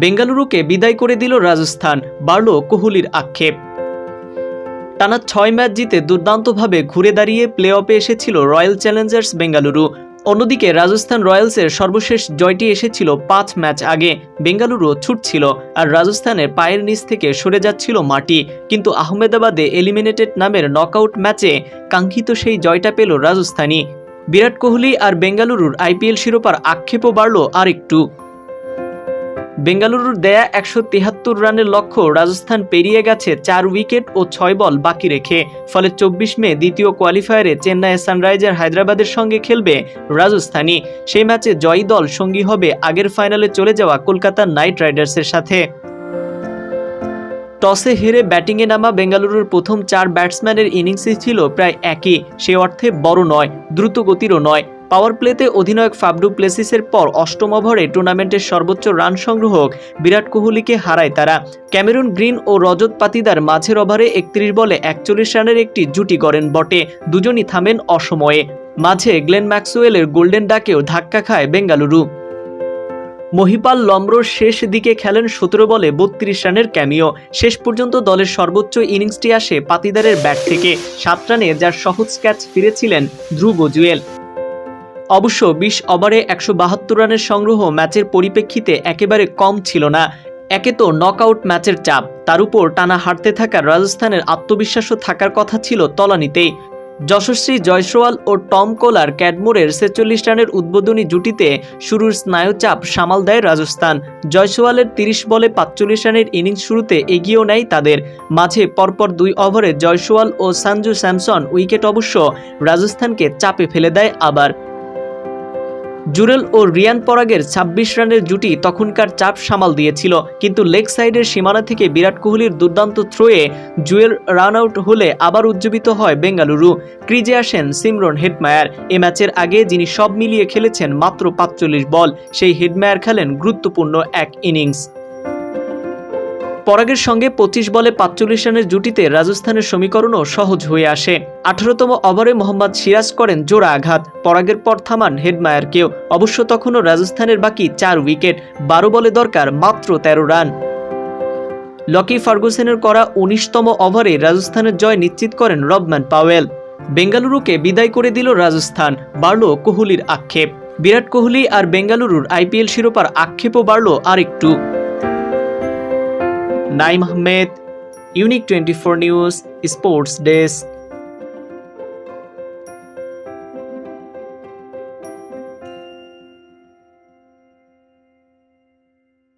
বেঙ্গালুরুকে বিদায় করে দিল রাজস্থান, বাড়ল কোহলির আক্ষেপ। টানা ছয় ম্যাচ জিতে দুর্দান্তভাবে ঘুরে দাঁড়িয়ে প্লে অফে এসেছিল রয়্যাল চ্যালেঞ্জার্স বেঙ্গালুরু। অন্যদিকে রাজস্থান রয়্যালসের সর্বশেষ জয়টি এসেছিল পাঁচ ম্যাচ আগে, বেঙ্গালুরু ছুটছিল আর রাজস্থানের পায়ের নিচ থেকে সরে যাচ্ছিল মাটি। কিন্তু আহমেদাবাদে এলিমিনেটেড নামের নকআউট ম্যাচে কাঙ্ক্ষিত সেই জয়টা পেল রাজস্থানী বিরাট কোহলি আর বেঙ্গালুরুর আইপিএল শিরোপার আক্ষেপও বাড়ল আরেকটু। বেঙ্গালুরুর দেয়া একশো তিহাত্তর রানের লক্ষ্য রাজস্থান পেরিয়ে গেছে চার উইকেট ও ছয় বল বাকি রেখে। ফলে চব্বিশ মে দ্বিতীয় কোয়ালিফায়ারে চেন্নাই সানরাইজার হায়দ্রাবাদের সঙ্গে খেলবে রাজস্থানী। সেই ম্যাচে জয়ী দল সঙ্গী হবে আগের ফাইনালে চলে যাওয়া কলকাতা নাইট রাইডার্সের সাথে। টসে হেরে ব্যাটিংয়ে নামা বেঙ্গালুরুর প্রথম চার ব্যাটসম্যানের ইনিংসই ছিল প্রায় একই। সে অর্থে বড় নয় দ্রুত গতিরও নয়। পাওয়ার প্লেতে অধিনায়ক ফাবডু প্লেসিসের পর অষ্টম ওভারে টুর্নামেন্টের সর্বোচ্চ রান সংগ্রাহক বিরাট কোহলিকে হারায় তারা। ক্যামেরুন গ্রিন ও রজত পাতিদার মাঝের ওভারে একত্রিশ বলে একচল্লিশ রানের একটি জুটি করেন বটে। দুজনই থামেন অসময়ে। মাঝে গ্লেন ম্যাক্সওয়েলের গোল্ডেন ডাকেও ধাক্কা খায় বেঙ্গালুরু। মহিপাল লমরোর শেষ দিকে খেলেন সতেরো বলে বত্রিশ রানের ক্যামিও। শেষ পর্যন্ত দলের সর্বোচ্চ ইনিংসটি আসে পাতিদারের ব্যাট থেকে। সাত রানে যার সহজ ক্যাচ ফিরেছিলেন ধ্রুব জুয়েল। অবশ্য বিশ ওভারে একশো বাহাত্তর রানের সংগ্রহ ম্যাচের পরিপ্রেক্ষিতে একেবারে কম ছিল না। একে তো নকআউট ম্যাচের চাপ। তার উপর টানা হারতে থাকা রাজস্থানের আত্মবিশ্বাসও থাকার কথা ছিল তলানিতেই। যশস্বী জয়সওয়াল ও টম কোলার ক্যাডমোরের ছেচল্লিশ রানের উদ্বোধনী জুটিতে শুরুর স্নায়ুচাপ সামাল দেয় রাজস্থান। জয়সওয়ালের তিরিশ বলে পাঁচচল্লিশ রানের ইনিংস শুরুতে এগিয়েও নেয় তাদের। মাঝে পরপর দুই ওভারে জয়সওয়াল ও সঞ্জু স্যামসন উইকেট অবশ্য রাজস্থানকে চাপে ফেলে দেয় আবার। জুরেল ও রিয়ান পরাগের ২৬ রানের জুটি তখনকার চাপ সামাল দিয়েছিল, কিন্তু লেগ সাইডের সীমানা থেকে বিরাট কোহলির দুর্দান্ত থ্রোয়ে জুয়েল রান আউট হলে আবার উজ্জীবিত হয় বেঙ্গালুরু। ক্রিজে আসেন সিমরন হেডমায়ার। এ ম্যাচের আগে যিনি সব মিলিয়ে খেলেছেন মাত্র পাঁচচল্লিশ বল, সেই হেডমায়ার খেলেন গুরুত্বপূর্ণ এক ইনিংস। পরাগের সঙ্গে পঁচিশ বলে পাঁচচল্লিশ রানের জুটিতে রাজস্থানের সমীকরণও সহজ হয়ে আসে। আঠারোতম ওভারে মোহাম্মদ সিরাজ করেন জোড়া আঘাত। পরাগের পর থামান হেডমায়ারকেও। অবশ্য তখনও রাজস্থানের বাকি চার উইকেট। বারো বলে দরকার মাত্র তেরো রান। লকি ফার্গুসেনের করা উনিশতম ওভারে রাজস্থানের জয় নিশ্চিত করেন রবম্যান পাওয়েল। বেঙ্গালুরুকে বিদায় করে দিল রাজস্থান। বাড়ল কোহলির আক্ষেপ। বিরাট কোহলি আর বেঙ্গালুরুর আইপিএল শিরোপার আক্ষেপও বাড়ল আরেকটু। Naim Ahmed unique twenty four news sports desk